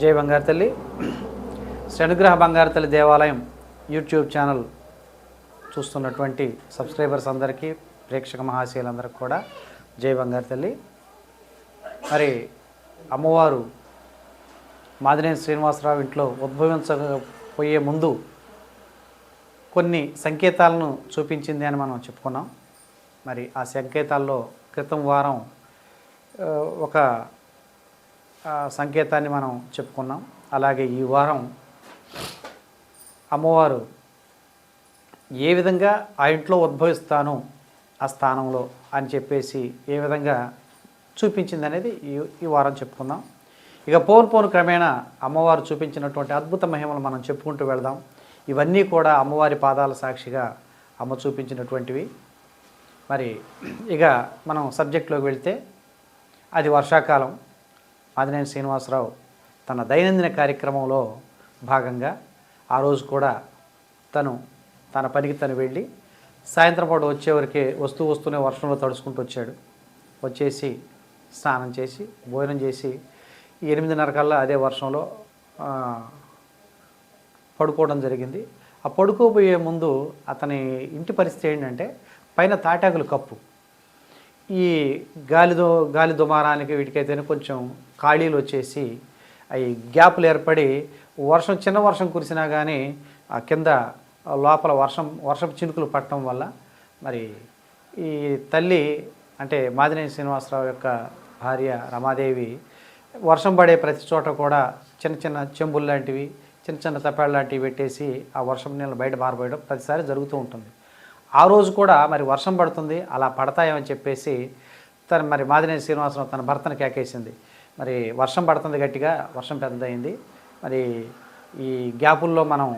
జై బంగారు తల్లి. శనిగ్రహ బంగారు తల్లి దేవాలయం యూట్యూబ్ ఛానల్ చూస్తున్నటువంటి సబ్స్క్రైబర్స్ అందరికీ ప్రేక్షక మహాశయులందరికీ కూడా జై బంగారు తల్లి. మరి అమ్మవారు మాదినేని శ్రీనివాసరావు ఇంట్లో ఉద్భవించకపోయే ముందు కొన్ని సంకేతాలను చూపించింది అని మనం చెప్పుకున్నాం. మరి ఆ సంకేతాల్లో క్రితం వారం ఒక సంకేతాన్ని మనం చెప్పుకున్నాం. అలాగే ఈ వారం అమ్మవారు ఏ విధంగా ఆ ఇంట్లో ఉద్భవిస్తాను ఆ స్థానంలో అని చెప్పేసి ఏ విధంగా చూపించింది అనేది ఈ ఈ వారం చెప్పుకుందాం. ఇక పోను పోను క్రమేణా అమ్మవారు చూపించినటువంటి అద్భుత మహిమలు మనం చెప్పుకుంటూ వెళదాం. ఇవన్నీ కూడా అమ్మవారి పాదాల సాక్షిగా అమ్మ చూపించినటువంటివి. మరి ఇక మనం సబ్జెక్ట్లోకి వెళ్తే అది వర్షాకాలం. ఆదినేని శ్రీనివాసరావు తన దైనందిన కార్యక్రమంలో భాగంగా ఆ రోజు కూడా తను తన పనికి తను వెళ్ళి సాయంత్రం పూట వచ్చేవరకే వస్తూ వస్తూనే వర్షంలో తడుచుకుంటూ వచ్చాడు. వచ్చేసి స్నానం చేసి భోజనం చేసి ఎనిమిదిన్నర కల్లా అదే వర్షంలో పడుకోవడం జరిగింది. ఆ పడుకోబోయే ముందు అతని ఇంటి పరిస్థితి ఏంటంటే పైన తాటాకులు కప్పు. ఈ గాలిదో గాలి దుమారానికి వీటికైతేనే కొంచెం ఖాళీలు వచ్చేసి అవి గ్యాపులు ఏర్పడి వర్షం చిన్న వర్షం కురిసినా కానీ ఆ కింద లోపల వర్షం వర్షపు చినుకులు పట్టడం వల్ల మరి ఈ తల్లి అంటే మాదినేని శ్రీనివాసరావు యొక్క భార్య రమాదేవి వర్షం పడే ప్రతి చోట కూడా చిన్న చిన్న చెంబులు లాంటివి చిన్న చిన్న తప్పేళ్ళ లాంటివి పెట్టేసి ఆ వర్షం నీళ్ళు బయట పారబోయడం ప్రతిసారి జరుగుతూ ఉంటుంది. ఆ రోజు కూడా మరి వర్షం పడుతుంది అలా పడతాయని చెప్పేసి తన మరి మాదినేని శ్రీనివాసరావు తన భర్తను కేకేసింది. మరి వర్షం పడుతుంది గట్టిగా వర్షం పెద్దదైంది. మరి ఈ గ్యాపుల్లో మనం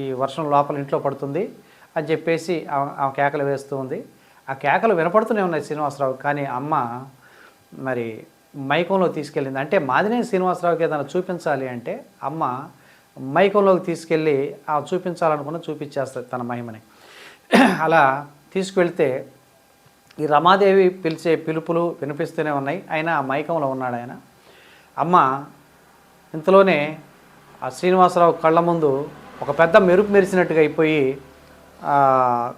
ఈ వర్షం లోపల ఇంట్లో పడుతుంది అని చెప్పేసి ఆమె ఆమె కేకలు వేస్తూ ఉంది. ఆ కేకలు వినపడుతూనే ఉన్నాయి శ్రీనివాసరావు కానీ అమ్మ మరి మైకంలో తీసుకెళ్ళింది. అంటే మాదినేని శ్రీనివాసరావుకి ఏదైనా చూపించాలి అంటే అమ్మ మైకంలోకి తీసుకెళ్ళి ఆ చూపించాలనుకున్న చూపించేస్తుంది తన మహిమని. అలా తీసుకువెళ్తే ఈ రమాదేవి పిలిచే పిలుపులు వినిపిస్తూనే ఉన్నాయి. ఆయన ఆ మైకంలో ఉన్నాడు ఆయన. అమ్మ ఇంతలోనే ఆ శ్రీనివాసరావు కళ్ళ ముందు ఒక పెద్ద మెరుపు మెరిసినట్టుగా అయిపోయి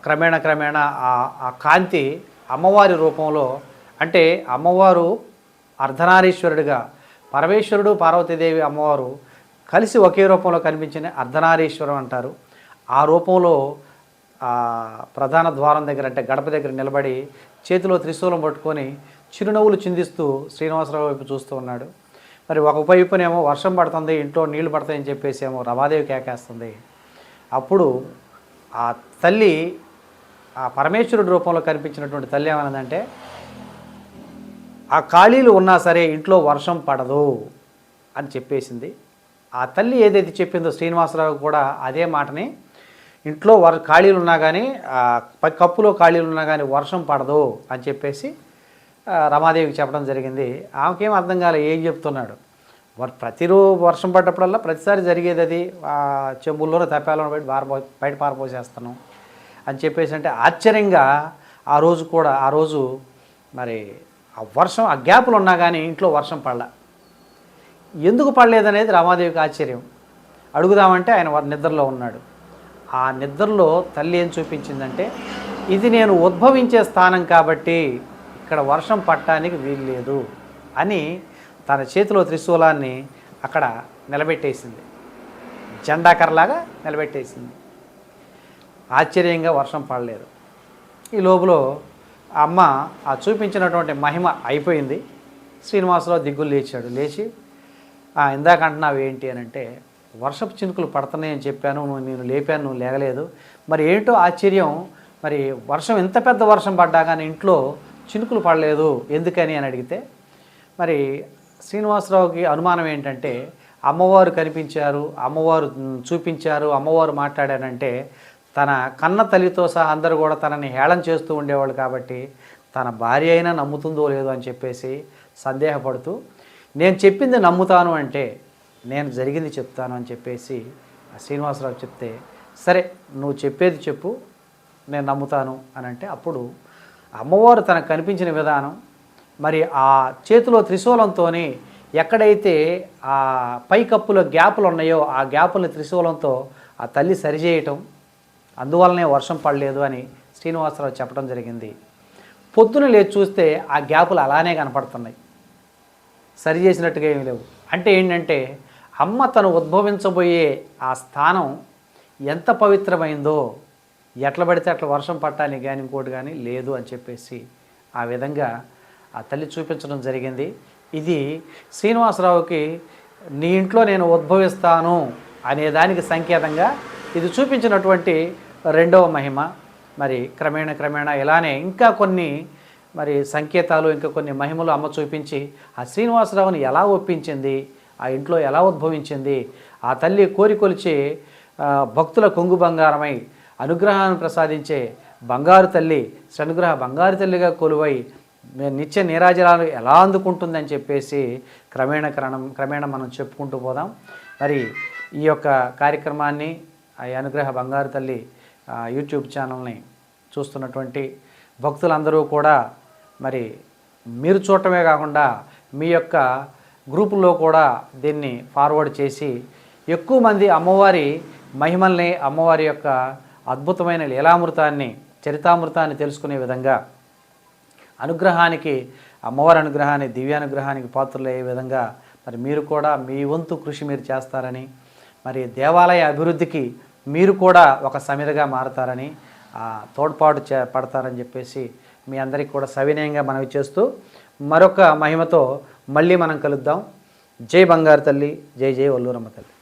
క్రమేణా క్రమేణా ఆ ఆ కాంతి అమ్మవారి రూపంలో అంటే అమ్మవారు అర్ధనారీశ్వరుడిగా పరమేశ్వరుడు పార్వతీదేవి అమ్మవారు కలిసి ఒకే రూపంలో కనిపించిన అర్ధనారీశ్వరం అంటారు. ఆ రూపంలో ఆ ప్రధాన ద్వారం దగ్గర అంటే గడప దగ్గర నిలబడి చేతిలో త్రిశూలం పట్టుకొని చిరునవ్వులు చిందిస్తూ శ్రీనివాసరావు వైపు చూస్తూ ఉన్నాడు. మరి ఒక వైపునేమో వర్షం పడుతుంది ఇంట్లో నీళ్ళు పడతాయని చెప్పేసి ఏమో రమాదేవి కేకేస్తుంది. అప్పుడు ఆ తల్లి ఆ పరమేశ్వరుడి రూపంలో కనిపించినటువంటి తల్లి ఏమన్నదంటే ఆ ఖాళీలు ఉన్నా సరే ఇంట్లో వర్షం పడదు అని చెప్పేసింది. ఆ తల్లి ఏదైతే చెప్పిందో శ్రీనివాసరావు కూడా అదే మాటని ఇంట్లో వర్ ఖాళీలు ఉన్నా కానీ కప్పులో ఖాళీలు ఉన్నా కానీ వర్షం పడదు అని చెప్పేసి రమాదేవికి చెప్పడం జరిగింది. ఆమెకేం అర్థం కాలే ఏం చెప్తున్నాడు? వర్ వర్షం పడ్డప్పుడల్లా ప్రతిసారి జరిగేది అది. ఆ చెంబుల్లోనే తప్పాలను బయట పారపో బయట పారపోసేస్తాను అని చెప్పేసి అంటే ఆశ్చర్యంగా ఆ రోజు కూడా ఆ రోజు మరి ఆ వర్షం ఆ గ్యాపులు ఉన్నా కానీ ఇంట్లో వర్షం పడలా. ఎందుకు పడలేదనేది రమాదేవికి ఆశ్చర్యం. అడుగుదామంటే ఆయన నిద్రలో ఉన్నాడు. ఆ నిద్రలో తల్లి ఏం చూపించిందంటే ఇది నేను ఉద్భవించే స్థానం కాబట్టి ఇక్కడ వర్షం పట్టడానికి వీల్లేదు అని తన చేతిలో త్రిశూలాన్ని అక్కడ నిలబెట్టేసింది. జెండాకర్రలాగా నిలబెట్టేసింది. ఆశ్చర్యంగా వర్షం పడలేదు. ఈ లోపల ఆ అమ్మ ఆ చూపించినటువంటి మహిమ అయిపోయింది. శ్రీనివాసరావు దిగ్గులు లేచాడు. లేచి ఇందాక అంటున్నావు ఏంటి అని అంటే వర్షపు చినుకులు పడుతున్నాయని చెప్పాను నువ్వు నేను లేపాను నువ్వు లేగలేదు. మరి ఏంటో ఆశ్చర్యం మరి వర్షం ఎంత పెద్ద వర్షం పడ్డా కానీ ఇంట్లో చినుకులు పడలేదు ఎందుకని అని అడిగితే మరి శ్రీనివాసరావుకి అనుమానం ఏంటంటే అమ్మవారు కనిపించారు అమ్మవారు చూపించారు అమ్మవారు మాట్లాడారంటే తన కన్న తల్లితో సహా అందరూ కూడా తనని హేళన చేస్తూ ఉండేవాళ్ళు కాబట్టి తన భార్య అయినా నమ్ముతుందో లేదో అని చెప్పేసి సందేహపడుతూ నేను చెప్పింది నమ్ముతాను అంటే నేను జరిగింది చెప్తాను అని చెప్పేసి ఆ శ్రీనివాసరావు చెప్తే సరే నువ్వు చెప్పేది చెప్పు నేను నమ్ముతాను అని అంటే అప్పుడు అమ్మవారు తనకు కనిపించిన విధానం మరి ఆ చేతిలో త్రిశూలంతో ఎక్కడైతే ఆ పైకప్పులో గ్యాపులు ఉన్నాయో ఆ గ్యాపుల్ని త్రిశూలంతో ఆ తల్లి సరిచేయటం అందువల్లనే వర్షం పడలేదు అని శ్రీనివాసరావు చెప్పడం జరిగింది. పొద్దున లేచి చూస్తే ఆ గ్యాపులు అలానే కనపడుతున్నాయి. సరి చేసినట్టుగా ఏమి లేవు. అంటే ఏంటంటే అమ్మ తను ఉద్భవించబోయే ఆ స్థానం ఎంత పవిత్రమైందో ఎట్ల పడితే అట్లా వర్షం పట్టాలి కానీ ఇంకోటి కానీ లేదు అని చెప్పేసి ఆ విధంగా ఆ తల్లి చూపించడం జరిగింది. ఇది శ్రీనివాసరావుకి నీ ఇంట్లో నేను ఉద్భవిస్తాను అనే దానికి సంకేతంగా ఇది చూపించినటువంటి రెండవ మహిమ. మరి క్రమేణ క్రమేణ ఇలానే ఇంకా కొన్ని మరి సంకేతాలు ఇంకా కొన్ని మహిమలు అమ్మ చూపించి ఆ శ్రీనివాసరావుని ఎలా ఒప్పించింది ఆ ఇంట్లో ఎలా ఉద్భవించింది? ఆ తల్లి కోరికొలిచి భక్తుల కొంగు బంగారమై అనుగ్రహాన్ని ప్రసాదించే బంగారు తల్లి శనుగ్రహ బంగారు తల్లిగా కొలువై నిత్య నీరాజనాలు ఎలా అందుకుంటుందని చెప్పేసి క్రమేణ క్రమం క్రమేణ మనం చెప్పుకుంటూ పోదాం. మరి ఈ యొక్క కార్యక్రమాన్ని ఆ అనుగ్రహ బంగారు తల్లి యూట్యూబ్ ఛానల్ని చూస్తున్నటువంటి భక్తులందరూ కూడా మరి మీరు చూడటమే కాకుండా మీ యొక్క గ్రూపుల్లో కూడా దీన్ని ఫార్వర్డ్ చేసి ఎక్కువ మంది అమ్మవారి మహిమల్ని అమ్మవారి యొక్క అద్భుతమైన లీలామృతాన్ని చరితామృతాన్ని తెలుసుకునే విధంగా అనుగ్రహానికి అమ్మవారి అనుగ్రహాన్ని దివ్యానుగ్రహానికి పాత్రలయ్యే విధంగా మరి మీరు కూడా మీ వంతు కృషి మీరు చేస్తారని మరి దేవాలయ అభివృద్ధికి మీరు కూడా ఒక సమిరగా మారతారని తోడ్పాటు చే పడతారని చెప్పేసి మీ అందరికీ కూడా సవినయంగా మనవి చేస్తూ మరొక మహిమతో మళ్ళీ మనం కలుద్దాం. జై బంగారు తల్లి జై జై వల్లూరమ్మ తల్లి.